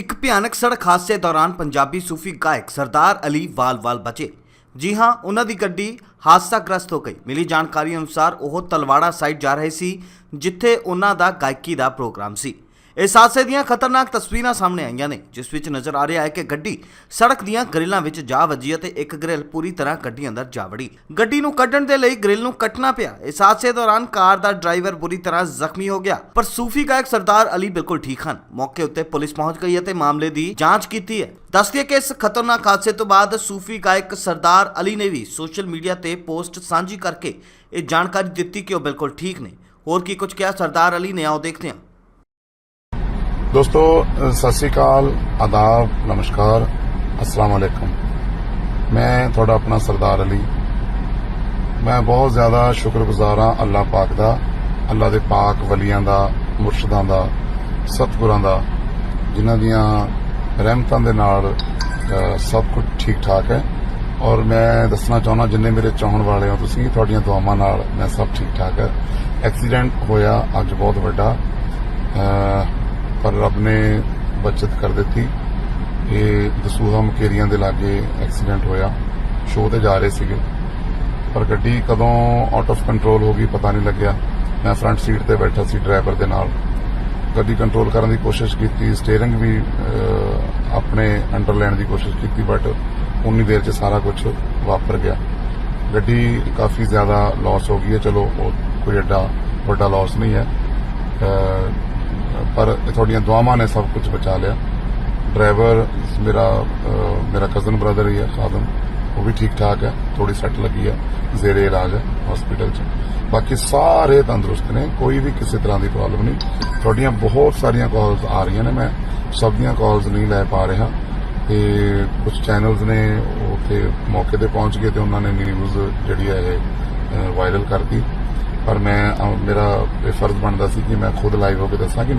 ਇੱਕ ਭਿਆਨਕ ਸੜਕ ਹਾਦਸੇ ਦੌਰਾਨ ਪੰਜਾਬੀ ਸੂਫੀ ਗਾਇਕ ਸਰਦਾਰ ਅਲੀ ਵਾਲਵਾਲ ਬਚੇ। ਜੀ ਹਾਂ, ਉਹਨਾਂ ਦੀ ਗੱਡੀ ਹਾਦਸਾਗ੍ਰਸਤ ਹੋ ਗਈ। ਮਿਲੀ ਜਾਣਕਾਰੀ ਅਨੁਸਾਰ ਉਹ ਤਲਵਾੜਾ ਸਾਈਡ ਜਾ ਰਹੇ ਸੀ, ਜਿੱਥੇ ਉਹਨਾਂ ਦਾ ਗਾਇਕੀ ਦਾ ਪ੍ਰੋਗਰਾਮ ਸੀ। ਇਸ ਹਾਦਸੇ ਦੀਆਂ ਖਤਰਨਾਕ ਤਸਵੀਰਾਂ ਸਾਹਮਣੇ ਆਈਆਂ ਨੇ, ਜਿਸ ਵਿੱਚ ਨਜ਼ਰ ਆ ਰਿਹਾ ਹੈ ਕਿ ਗੱਡੀ ਸੜਕ ਦੀਆਂ ਗ੍ਰਿਲਾਂ ਵਿੱਚ ਜਾ ਵੱਜੀ ਅਤੇ ਇੱਕ ਗ੍ਰਿਲ ਪੂਰੀ ਤਰ੍ਹਾਂ ਗੱਡੀ ਅੰਦਰ ਜਾ ਵੜੀ। ਗੱਡੀ ਨੂੰ ਕੱਢਣ ਦੇ ਲਈ ਗ੍ਰਿਲ ਨੂੰ ਕੱਟਣਾ ਪਿਆ। ਇਸ ਹਾਦਸੇ ਦੌਰਾਨ ਕਾਰ ਦਾ ਡਰਾਈਵਰ ਬੁਰੀ ਤਰ੍ਹਾਂ ਜ਼ਖਮੀ ਹੋ ਗਿਆ, ਪਰ ਸੂਫੀ ਗਾਇਕ ਸਰਦਾਰ ਅਲੀ ਬਿਲਕੁਲ ਠੀਕ ਹਨ। ਮੌਕੇ ਉੱਤੇ ਪੁਲਿਸ ਪਹੁੰਚ ਗਈ ਅਤੇ ਮਾਮਲੇ ਦੀ ਜਾਂਚ ਕੀਤੀ ਹੈ। ਦੱਸ ਦੱਸਦੀਏ ਕਿ ਇਸ ਖਤਰਨਾਕ ਹਾਦਸੇ ਤੋਂ ਬਾਅਦ ਸੂਫੀ ਗਾਇਕ ਸਰਦਾਰ ਅਲੀ ਨੇ ਵੀ ਸੋਸ਼ਲ ਮੀਡੀਆ ਤੇ ਪੋਸਟ ਸਾਂਝੀ ਕਰਕੇ ਇਹ ਜਾਣਕਾਰੀ ਦਿੱਤੀ ਕਿ ਉਹ ਬਿਲਕੁਲ ਠੀਕ ਨੇ। ਹੋਰ ਕੀ ਕੁਝ ਕਿਹਾ ਸਰਦਾਰ ਅਲੀ ਨੇ ਆਓ ਦੇਖਦੇ ਹਾਂ। ਦੋਸਤੋ, ਸਤਿ ਸ੍ਰੀ ਅਕਾਲ, ਆਦਾਬ, ਨਮਸਕਾਰ, ਅਸਲਾਮ ਅਲੈਕਮ। ਮੈਂ ਤੁਹਾਡਾ ਆਪਣਾ ਸਰਦਾਰ ਅਲੀ। ਮੈਂ ਬਹੁਤ ਜ਼ਿਆਦਾ ਸ਼ੁਕਰਗੁਜ਼ਾਰ ਹਾਂ ਅੱਲਾਹ ਪਾਕ ਦਾ, ਅੱਲਾਹ ਦੇ ਪਾਕ ਵਲੀਆਂ ਦਾ, ਮੁਰਸ਼ਿਦਾਂ ਦਾ, ਸਤਿਗੁਰਾਂ ਦਾ, ਜਿਨ੍ਹਾਂ ਦੀਆਂ ਰਹਿਮਤਾਂ ਦੇ ਨਾਲ ਸਭ ਕੁਝ ਠੀਕ ਠਾਕ ਹੈ। ਔਰ ਮੈਂ ਦੱਸਣਾ ਚਾਹੁੰਦਾ, ਜਿੰਨੇ ਮੇਰੇ ਚਾਹਣ ਵਾਲੇ ਹੋ ਤੁਸੀਂ, ਤੁਹਾਡੀਆਂ ਦੁਆਵਾਂ ਨਾਲ ਮੈਂ ਸਭ ਠੀਕ ਠਾਕ ਹੈ। ਐਕਸੀਡੈਂਟ ਹੋਇਆ ਅੱਜ ਬਹੁਤ ਵੱਡਾ। ਪਰ ਰੱਬ ਨੇ ਬਚਤ ਕਰ ਦਿੱਤੀ। ਇਹ ਦਸੂਹਾ ਮਕੇਰੀਆਂ ਦੇ ਲਾਗੇ ਐਕਸੀਡੈਂਟ ਹੋਇਆ। ਸ਼ੋਅ ਤੇ ਜਾ ਰਹੇ ਸੀਗੇ। ਪਰ ਗੱਡੀ ਕਦੋਂ ਆਊਟ ਆਫ ਕੰਟਰੋਲ ਹੋ ਗਈ ਪਤਾ ਨਹੀਂ ਲੱਗਿਆ। ਮੈਂ ਫਰੰਟ ਸੀਟ ਤੇ ਬੈਠਾ ਸੀ ਡਰਾਈਵਰ ਦੇ ਨਾਲ। ਗੱਡੀ ਕੰਟਰੋਲ ਕਰਨ ਦੀ ਕੋਸ਼ਿਸ਼ ਕੀਤੀ। ਸਟੀਅਰਿੰਗ ਵੀ ਆਪਣੇ ਅੰਡਰ ਲੈਣ ਦੀ ਕੋਸ਼ਿਸ਼ ਕੀਤੀ ਬਟ ਉਨੀ ਦੇਰ 'ਚ ਸਾਰਾ ਕੁਝ ਵਾਪਰ ਗਿਆ। ਗੱਡੀ ਕਾਫੀ ਜ਼ਿਆਦਾ ਲਾਸ ਹੋ ਗਈ ਹੈ। ਚਲੋ, ਉਹ ਕੋਈ ਐਡਾ ਵੱਡਾ ਲਾਸ ਨਹੀਂ ਹੈ। ਪਰ ਤੁਹਾਡੀਆਂ ਦੁਆਵਾਂ ਨੇ ਸਭ ਕੁਝ ਬਚਾ ਲਿਆ। ਡਰਾਈਵਰ, ਮੇਰਾ ਮੇਰਾ ਕਜ਼ਨ ਬ੍ਰਦਰ ਹੀ ਹੈ ਖਾਦਮ ਉਹ ਵੀ ਠੀਕ ਠਾਕ ਹੈ ਥੋੜੀ ਸੱਟ ਲੱਗੀ ਹੈ, ਜ਼ੇਰੇ ਇਲਾਜ ਹੈ ਹਸਪੀਟਲ 'ਚ। ਬਾਕੀ ਸਾਰੇ ਤੰਦਰੁਸਤ ਨੇ, ਕੋਈ ਵੀ ਕਿਸੇ ਤਰ੍ਹਾਂ ਦੀ ਪ੍ਰੋਬਲਮ ਨਹੀਂ। ਤੁਹਾਡੀਆਂ ਬਹੁਤ ਸਾਰੀਆਂ ਕਾਲਸ ਆ ਰਹੀਆਂ ਨੇ, ਮੈਂ ਸਭ ਦੀਆਂ ਕਾਲਸ ਨਹੀਂ ਲੈ ਪਾ ਰਿਹਾ। ਤੇ ਕੁਝ ਚੈਨਲਸ ਨੇ, ਉਹ ਉੱਥੇ ਮੌਕੇ ਤੇ ਪਹੁੰਚ ਗਏ ਤੇ ਉਹਨਾਂ ਨੇ ਨਿਊਜ਼ ਜਿਹੜੀ ਹੈ ਇਹ ਵਾਇਰਲ ਕਰਤੀ। ਪਰ ਮੈਂ ਮੇਰਾ ਇਹ ਫਰਜ਼ ਬਣਦਾ ਸੀ ਕਿ ਮੈਂ ਖੁਦ ਲਾਈਵ ਹੋ ਕੇ ਦੱਸਾਂ ਕਿ